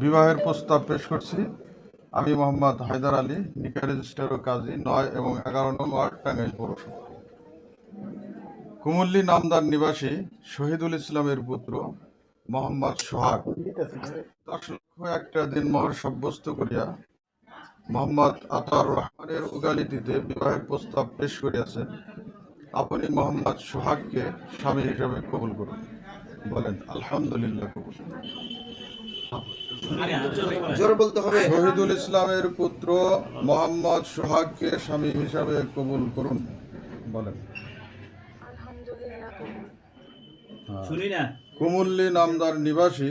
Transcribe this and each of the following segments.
বিবাহের প্রস্তাব পেশ করছি। আমি মোহাম্মদ হায়দার আলী নিকা রেজিস্টার ও কাজী, নয় এবং এগারো নং ওয়ার্ড টাঙ্গাইল পৌরসভা। কুমুল্লি নামদার নিবাসী শহীদুল ইসলামের পুত্র মোহাম্মদ সোহাগ। দশ লক্ষ একটা দিনমহর সাব্যস্ত করিয়া মোহাম্মদ আতার রহমানের উগালিটিতে বিবাহের প্রস্তাব পেশ করিয়াছেন। আপনি মোহাম্মদ সোহাগকে স্বামী হিসাবে কবুল করুন। বলেন আলহামদুলিল্লাহ কবুল বলতে হবে শহীদুল ইসলামের পুত্র মোহাম্মদ সোহাগকে স্বামী হিসাবে কবুল করুন। বলেন। আলহামদুলিল্লাহ কবুল। শুনি না। কুমুল্লি নামদার নিবাসী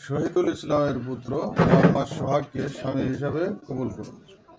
শহীদুল ইসলামের পুত্র মোহাম্মদ সোহাগকে স্বামী হিসাবে কবুল করুন।